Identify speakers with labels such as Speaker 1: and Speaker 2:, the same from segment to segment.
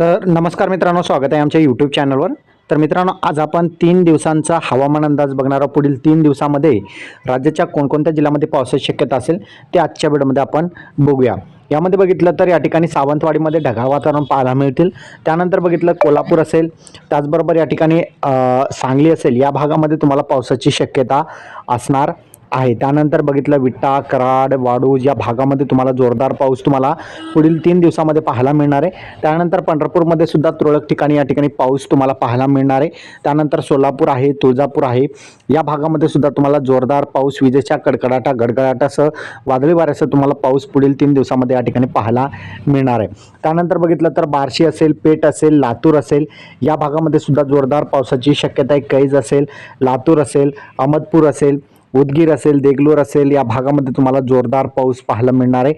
Speaker 1: तर नमस्कार मित्रांनो स्वागत आहे आमच्या यूट्यूब चॅनलवर तर मित्रांनो आज आपण तीन दिवसांचा हवामान अंदाज बघणार आहोत. पुढील तीन दिवसामध्ये राज्याच्या कोणकोणत्या जिल्ह्यामध्ये पावसाची शक्यता असेल ते आजच्या व्हिडिओमध्ये आपण बघूया. यामध्ये बघितलं तर या ठिकाणी सावंतवाडीमध्ये ढगाळ वातावरण पाहायला मिळतील. त्यानंतर बघितलं कोल्हापूर असेल त्याचबरोबर या ठिकाणी सांगली असेल या भागामध्ये तुम्हाला पावसाची शक्यता असणार आहे. त्यानंतर बघितलं विट्टा कराड वाडूज या भागामध्ये तुम्हाला जोरदार पाऊस तुम्हाला पुढील तीन दिवसामध्ये पाहायला मिळणार आहे. त्यानंतर पंढरपूरमध्ये सुद्धा तुरळक ठिकाणी या ठिकाणी पाऊस तुम्हाला पाहायला मिळणार आहे. त्यानंतर सोलापूर आहे तुळजापूर आहे. या भागामध्ये सुद्धा तुम्हाला जोरदार पाऊस विजेच्या कडकडाटा गडगडाटासह वादळी वाऱ्यासह तुम्हाला पाऊस पुढील तीन दिवसामध्ये या ठिकाणी पाहायला मिळणार आहे. त्यानंतर बघितलं तर बार्शी असेल पेठ असेल लातूर असेल या भागामध्ये सुद्धा जोरदार पावसाची शक्यता आहे. कैज असेल लातूर असेल अहमदपूर असेल उदगीर असेल देगलूर असेल या भागामध्ये तुम्हाला जोरदार पाऊस पाहायला मिळणार आहे.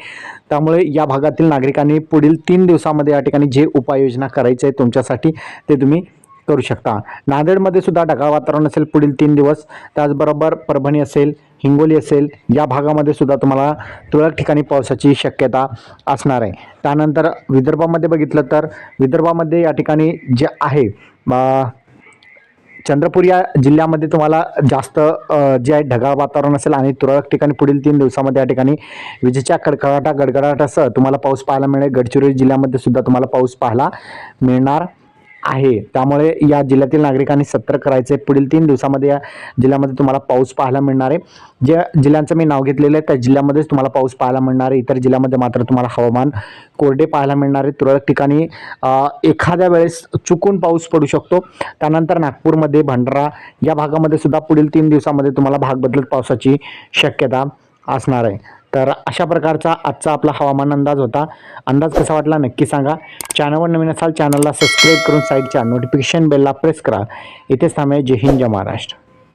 Speaker 1: त्यामुळे या भागातील नागरिकांनी पुढील तीन दिवसामध्ये या ठिकाणी जे उपाययोजना करायचे आहे तुमच्यासाठी ते तुम्ही करू शकता. नांदेडमध्ये सुद्धा ढगाळ वातावरण असेल पुढील तीन दिवस. त्याचबरोबर परभणी असेल हिंगोली असेल या भागामध्ये सुद्धा तुम्हाला तुरळक ठिकाणी पावसाची शक्यता असणार आहे. त्यानंतर विदर्भामध्ये बघितलं तर विदर्भामध्ये या ठिकाणी जे आहे चंद्रपूर या जिल्ह्यामध्ये तुम्हाला जास्त जे आहे ढगाळ वातावरण असेल आणि तुरळक ठिकाणी पुढील तीन दिवसामध्ये या ठिकाणी विजेच्या कडकडाटा गडगडाटासह तुम्हाला पाऊस पाहायला मिळेल. गडचिरोली जिल्ह्यामध्ये सुद्धा तुम्हाला पाऊस पाहायला मिळणार. आहे. त्यामुळे या जिल्ह्यातील नागरिकांनी सतर्क करायचे पुढील तीन दिवसामध्ये या जिल्ह्यामध्ये तुम्हाला पाऊस पाहायला मिळणार आहे. ज्या जिल्ह्यांचं मी नाव घेतलेलं आहे त्या जिल्ह्यामध्येच तुम्हाला पाऊस पाहायला मिळणार आहे. इतर जिल्ह्यामध्ये मात्र तुम्हाला हवामान कोरडे पाहायला मिळणार आहे. तुरळक ठिकाणी एखाद्या वेळेस चुकून पाऊस पडू शकतो. त्यानंतर नागपूरमध्ये भंडारा या भागामध्ये सुद्धा पुढील तीन दिवसामध्ये तुम्हाला भाग बदलत पावसाची शक्यता असणार आहे. तर अशा प्रकारचा आजचा आपला हवामान अंदाज होता. अंदाज कसा वाटला नक्की सांगा. चॅनलवर नवीन असाल चॅनलला सबस्क्राईब करून साईडच्या नोटिफिकेशन बेलला प्रेस करा. इथेच थांबे जय हिंद जय महाराष्ट्र.